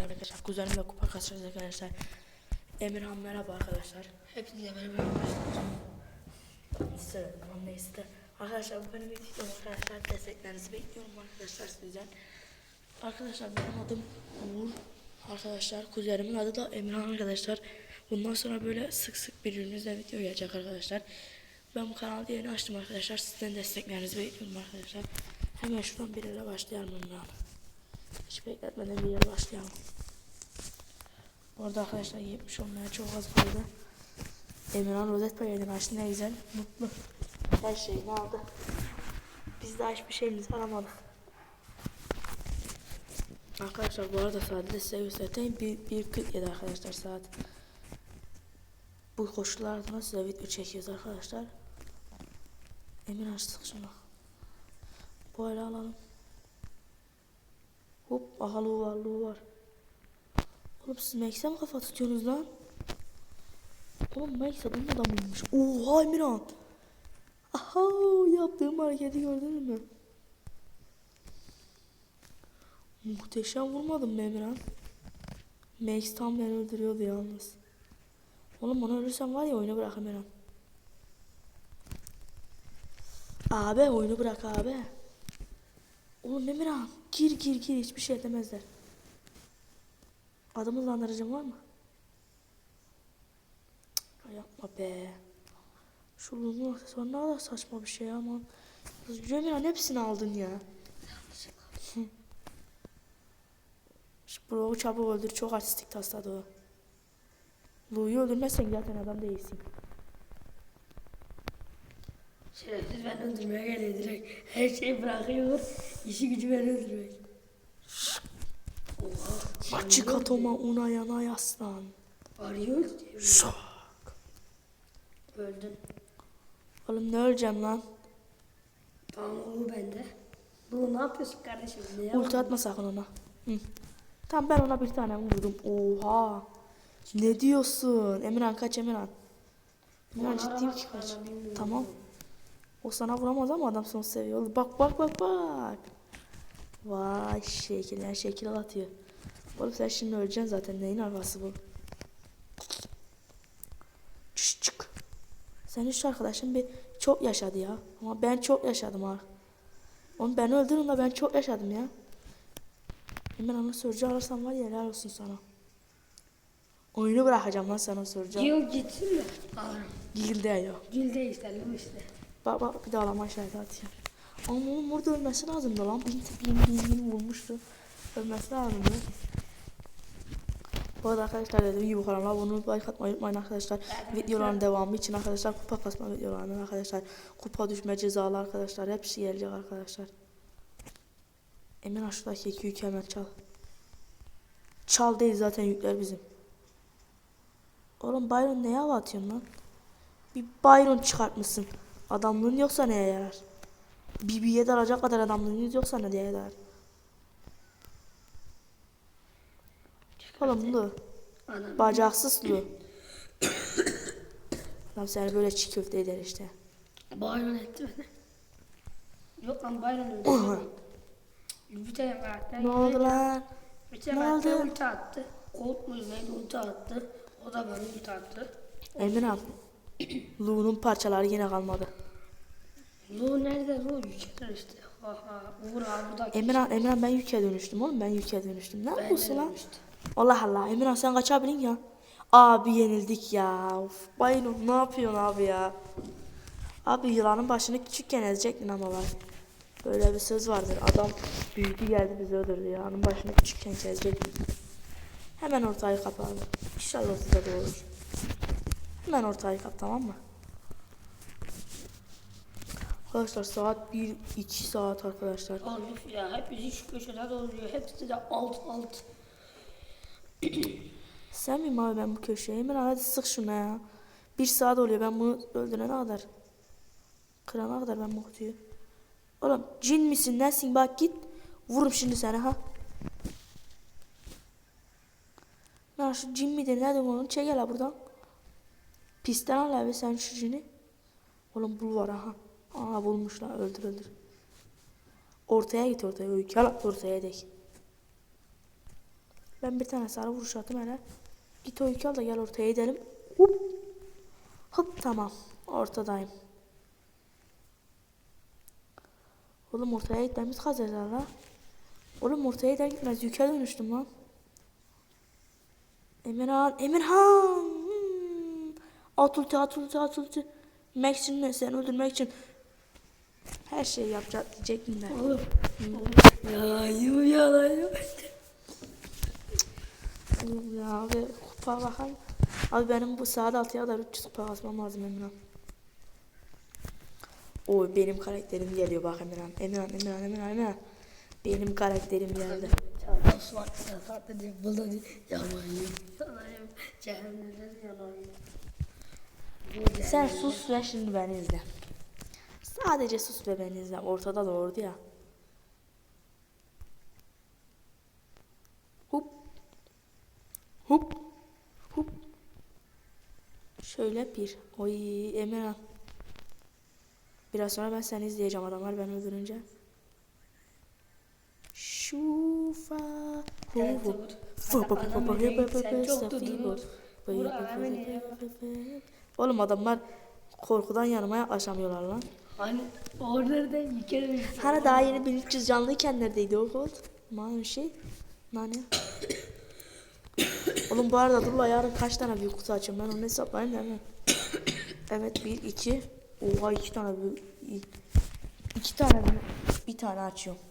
arkadaşlar. Kuzenimle kupa kasacağız arkadaşlar. Emirhan merhaba arkadaşlar. Hepinize merhaba arkadaşlar. Neyse, tamam neyse. Arkadaşlar bu benim ilk videom arkadaşlar. Desteklerinizi bekliyorum arkadaşlar sizden. Arkadaşlar benim adım Uğur. Arkadaşlar kuzenimin adı da Emirhan arkadaşlar. Bundan sonra böyle sık sık birbirimizle video gelecek arkadaşlar. Ben bu kanalı yeni açtım arkadaşlar. Sizden desteklerinizi bekliyorum arkadaşlar. Hemen şuradan bir başlayalım Emirhan. Hiç bekletmeden yere başlayalım. Bu arada arkadaşlar 70 olmaya çok az kaldı. Emirhan rozet paketini açtı ne güzel. Mutlu. Her şeyini aldı. Biz daha hiçbir şeyimizi alamadık. Arkadaşlar bu arada saati de size göstereyim. 1.47 arkadaşlar saat. Bu koşullar altında size video çekiyoruz arkadaşlar. Emin açtık şunu. Böyle alalım. Hop aha lu var lu var. Oğlum siz Max'e mi kafa tutuyorsunuz lan? Oğlum Max adam adamıymış. Oha Emirhan. Aha yaptığım hareketi gördün mü? Muhteşem vurmadım mı Emirhan? Max tam beni öldürüyordu yalnız. Oğlum onu ölürsem var ya oyunu bırak Emirhan. Abi oyunu bırak abi. Oğlum Emirhan gir gir gir hiçbir şey demezler. Adımı hızlandırıcım var mı? Cık, yapma be. Şu Lulu'nun aksesuarı ne kadar saçma bir şey ya aman. Emirhan hepsini aldın ya. Şu Brock'u çabuk öldür. Çok artistik tasladı o. Lou'yu öldürmezsen zaten adam değilsin. Şerefsiz beni öldürmeye geliyor direkt. Her şeyi bırakıyor. İşi gücü beni öldürmek. Oha. Açık atoma una yana yaslan. Arıyor. Şok. Öldün. Oğlum ne öleceğim lan? Tamam o bende. Bu ne yapıyorsun kardeşim? Ne Ulti yapıyorsun? atma sakın ona. Hı. Tamam ben ona bir tane vurdum. Oha. Ne diyorsun? Emirhan kaç Emirhan. Emirhan ciddiyim ki kaç. Tamam. O sana vuramaz ama adam seni seviyor. Bak bak bak bak. Vay şekiller şekil atıyor. Oğlum sen şimdi öleceksin zaten. Neyin arabası bu? Çık çık. Senin şu arkadaşın bir çok yaşadı ya. Ama ben çok yaşadım ha. Oğlum ben öldürün de ben çok yaşadım ya. Hemen ana sorucu alırsan var ya helal olsun sana. Oyunu bırakacağım lan sana sorucu. Yıl gitsin de. Gilde ya. Gül de işte. İşte. Bak bak bir daha lama işareti atıyor. Ama onun burada ölmesi lazımdı lan. Bin bin bin bin vurmuştu. Ölmesi lazımdı. Bu arada arkadaşlar dediğim gibi kanala olup like atmayı unutmayın arkadaşlar. Videoların devamı için arkadaşlar kupa kasma videolarından arkadaşlar. Kupa düşme cezalı arkadaşlar. Hepsi gelecek arkadaşlar. Emin şuradaki iki yükü hemen çal. Çal değil zaten yükler bizim. Oğlum Byron neye hava atıyorsun lan? Bir Byron çıkartmışsın. Adamlığın yoksa neye yarar? BB'ye dalacak kadar adamlığınız yoksa ne diye yarar? Oğlum Lu. Bacaksız Lu. Adam seni böyle çiğ köfte eder işte. Bayron etti beni. Yok lan Bayron öldü. Bir tane karakter. Ne oldu lan? Bir tane Ne karakter ulti attı. Colt muydu neydi ulti attı. O da bana ulti attı. Emirhan. Lu'nun parçaları yine kalmadı. Lu nerede Lu? Yüksek işte. Ha ha. Uğur abi da Emirhan, Emirhan ben yüke dönüştüm oğlum ben yüke dönüştüm. Ne yapıyorsun lan? Allah Allah Emirhan sen kaçabilin ya. Abi yenildik ya. Of, Bayno ne yapıyorsun abi ya? Abi yılanın başını küçükken ezecektin ama bak. Böyle bir söz vardır. Adam büyüdü geldi bizi öldürdü. Onun başını küçükken ezecektin. Hemen ortayı kap abi. İnşallah size de olur. Hemen ortayı kap tamam mı? Arkadaşlar saat 1 2 saat arkadaşlar. Oğlum ya hepsi şu köşede dolanıyor. Hepsi de alt alt. Sen miyim abi ben bu köşeye? Hemen hadi sık şuna ya. Bir saat oluyor ben bunu öldürene kadar. Kırana kadar ben bu kutuyu. Oğlum cin misin nesin bak git. Vururum şimdi seni ha. Ya şu cin midir nedir onu çek hele buradan. Pisten al abi sen şu cini. Oğlum bul var aha. Aa bulmuşlar öldür öldür. Ortaya git ortaya. Gel ortaya dek. Ben bir tane sarı vuruş attım hele. Git o yükü al da gel ortaya gidelim. Hop. Hop tamam. Ortadayım. Oğlum ortaya gitmemiz kazanlar la. Oğlum ortaya gider gitmez yüke dönüştüm lan. Emirhan, Emirhan. Hmm. At ulti, at ulti, at ulti. Max'in seni öldürmek için her şeyi yapacak diyecektim de. Oğlum. Yalayım yalayım. Oğlum ya abi kupa bakayım. Abi benim bu saat 6'ya kadar 300 kupa basmam lazım Emirhan. Oy benim karakterim geliyor bak Emirhan. Emirhan, Emirhan, Emirhan, Emirhan. Benim karakterim geldi. Var. Cehennemden Sen sus ve şimdi beni izle. Sadece sus ve beni izle. Ortada doğurdu ya. Hup. Hup. Hup. Şöyle bir. Oy Emirhan. Biraz sonra ben seni izleyeceğim adamlar beni öldürünce. Şufa. Evet. Oğlum adamlar korkudan yanıma yaklaşamıyorlar lan. Hani orada yıkarım. Hani daha yeni 1300 canlıyken neredeydi o gold? Malum şey. Nane. Oğlum bu arada dur yarın kaç tane büyük kutu açıyorum ben onu hesaplayayım mi? Evet bir iki. Oha iki tane büyük. iki tane büyük. Bir tane açıyorum.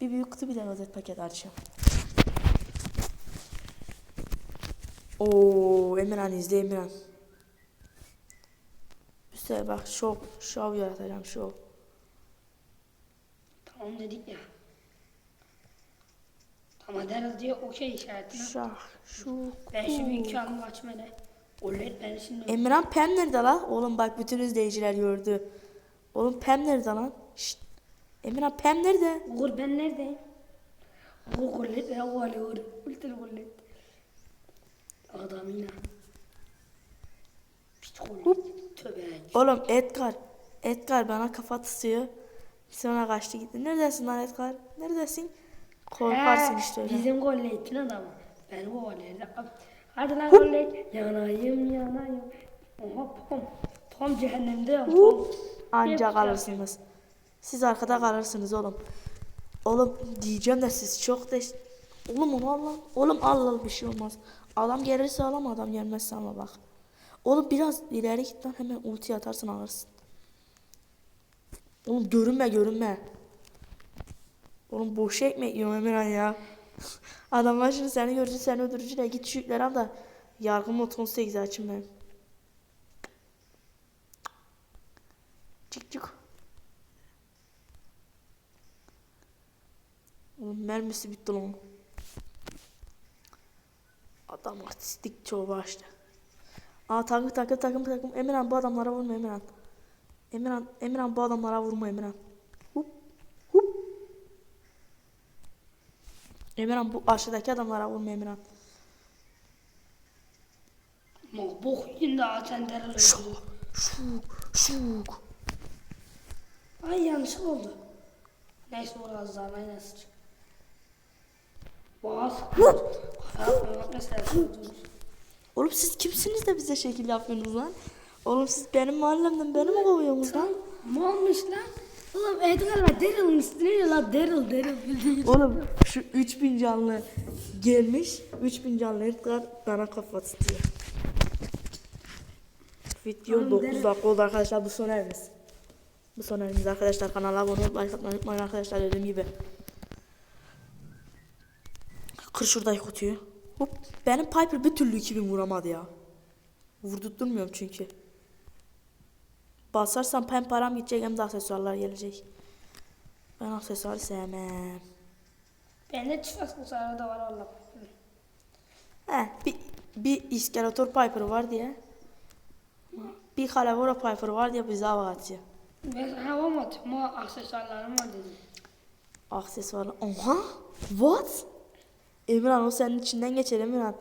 Bir büyük kutu bir de rozet paket açıyorum. Oo Emirhan izle Emirhan. Sefer bak şov, şov yaratacağım şov. Tamam dedik ya. Tamam deriz diye okey işaretine. Şah, şu. Ben şu bir iki anımı açmadı. Olet ben şimdi. Emirhan Pem nerede la? Oğlum bak bütün izleyiciler gördü. Oğlum Pem nerede lan? Şşt. Emirhan Pem nerede? Uğur ben neredeyim? Uğur gollet ve Uğur Uğur. Ultra gollet. Adam yine. Pişt gollet. Oğlum Edgar. Edgar bana kafa tutuyor. Sonra kaçtı gitti. Neredesin lan Edgar? Neredesin? Korkarsın He, işte öyle. Bizim golletin adamı. Benim o golletim. Hadi lan gollet. Yanayım yanayım. Oha pom. Pom cehennemde ya. Hop. Anca kalırsınız. Siz arkada kalırsınız oğlum. Oğlum diyeceğim de siz çok da... Oğlum onu al lan. Oğlum al al bir şey olmaz. Adam gelirse alama adam gelmezse ama bak. Oğlum biraz ileri git lan hemen ulti atarsın alırsın. Oğlum görünme görünme. Oğlum boş ekmek yiyorum Emirhan ya. Adamlar şimdi seni görecek seni öldürücüler. Git şu yükleri al da yargı mod 18 açın ben. Çık çık. Oğlum mermisi bitti lan. Adam artistik çoğu açtı. Aa takım takım takım takım. Emirhan bu adamlara vurma Emirhan. Emirhan, Emirhan bu adamlara vurma Emirhan. Hup hup. Emirhan bu aşağıdaki adamlara vurma Emirhan. Ma bok yine açan derler öldürdü. Şuk şuk. Ay yanlış oldu. Neyse orası daha neyse. Boğaz. Mesela söylüyoruz. Oğlum siz kimsiniz de bize şekil yapıyorsunuz lan? Oğlum siz benim mahallemden beni mi kovuyorsunuz lan? Ne olmuş lan? Oğlum Edgar var Daryl'ın üstüne lan Daryl Daryl. Oğlum şu 3000 canlı gelmiş. 3000 canlı Edgar bana kafa tutuyor. Video Oğlum 9 dene- dakika oldu arkadaşlar bu son evimiz. Bu son evimiz arkadaşlar kanala abone olup like atmayı unutmayın arkadaşlar dediğim gibi. Kır şuradaki kutuyu. Hop. Benim Piper bir türlü 2000 vuramadı ya. Vurdurtturmuyorum çünkü. Basarsam hem param gidecek hem de aksesuarlar gelecek. Ben aksesuarı sevmem. Bende çift aksesuarı da var valla. He, bir, bir iskeletor Piper var diye. Bir Calavera Piper var diye bize hava atıyor. Ben hava mı? Ama aksesuarlarım var dedim. Aksesuarlar. Oha! What? Emirhan o senin içinden geçer Emirhan.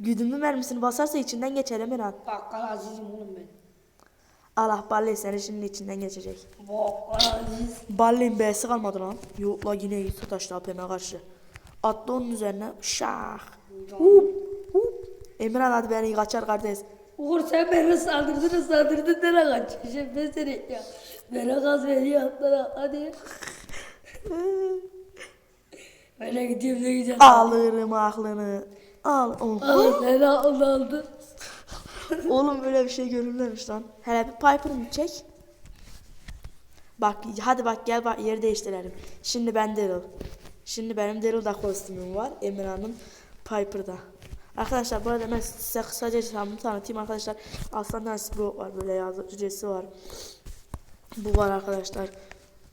Güdümlü mermisini basarsa içinden geçer Emirhan. Bakkal azizim oğlum ben. Allah Balli senin şimdi içinden geçecek. Bakkal aziz. Balli'nin B'si kalmadı lan. Yok la yine iyi sataştı APM'e karşı. Atla onun üzerine. Şah. Hup, hup. Emirhan hadi beni kaçar kardeş. Uğur sen beni saldırdın saldırdın nereye kaçıyorsun ben seni ya. Bana gaz veriyor atlara hadi. Öyle gidiyorum ne güzel. Alırım aklını. Al. Oh. Al seni aldı. Oğlum böyle bir şey görülmemiş lan. Hele bir Piper'ını çek. Bak hadi bak gel bak yeri değiştirelim. Şimdi ben Daryl. Şimdi benim Daryl'da kostümüm var. Emirhan'ın Piper'da. Arkadaşlar bu arada ben size kısaca hesabımı tanıtayım arkadaşlar. Aslan Dance Bro var böyle yazıcısı var. Bu var arkadaşlar.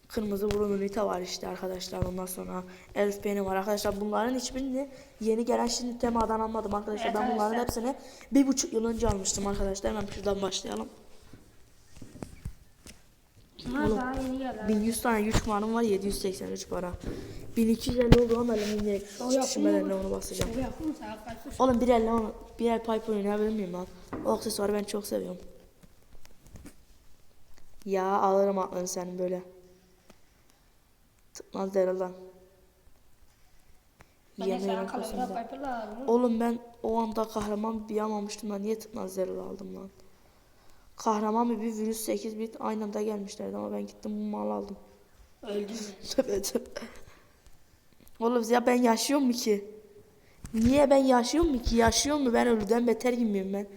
Kırmızı burunlu Nita var işte arkadaşlar. Ondan sonra Elf Penny var arkadaşlar. Bunların hiçbirini yeni gelen şimdi temadan almadım arkadaşlar. Evet, ben bunların arkadaşlar. hepsini bir buçuk yıl önce almıştım arkadaşlar. Hemen şuradan başlayalım. Bunlar daha yeni geldi. 1100 tane güç puanım var 783 para. 1250 oldu ama elimde direkt yapayım düşmeden mı? onu basacağım. Oğlum bir elle onu bir el pipe oynayabilir miyim lan? O aksesuarı ben çok seviyorum. Ya alırım aklını senin böyle. Tıkmaz der lan. Ben de Yemeğin sana arkasında. kalemle piperla aldım. Oğlum ben o anda kahraman bir almamıştım da niye tıkmaz Daryl aldım lan? Kahraman bir virüs 8 bit aynı anda gelmişlerdi ama ben gittim bu malı aldım. Öldüm. Tövbe tövbe. Oğlum ya ben yaşıyor mu ki? Niye ben yaşıyor mu ki? Yaşıyor mu? Ben ölüden beter gibiyim ben.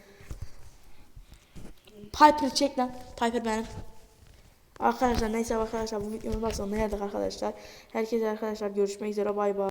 Piper çek lan. Piper benim. Arkadaşlar neyse arkadaşlar bu videonun sonuna geldik arkadaşlar. Herkese arkadaşlar görüşmek üzere bay bay.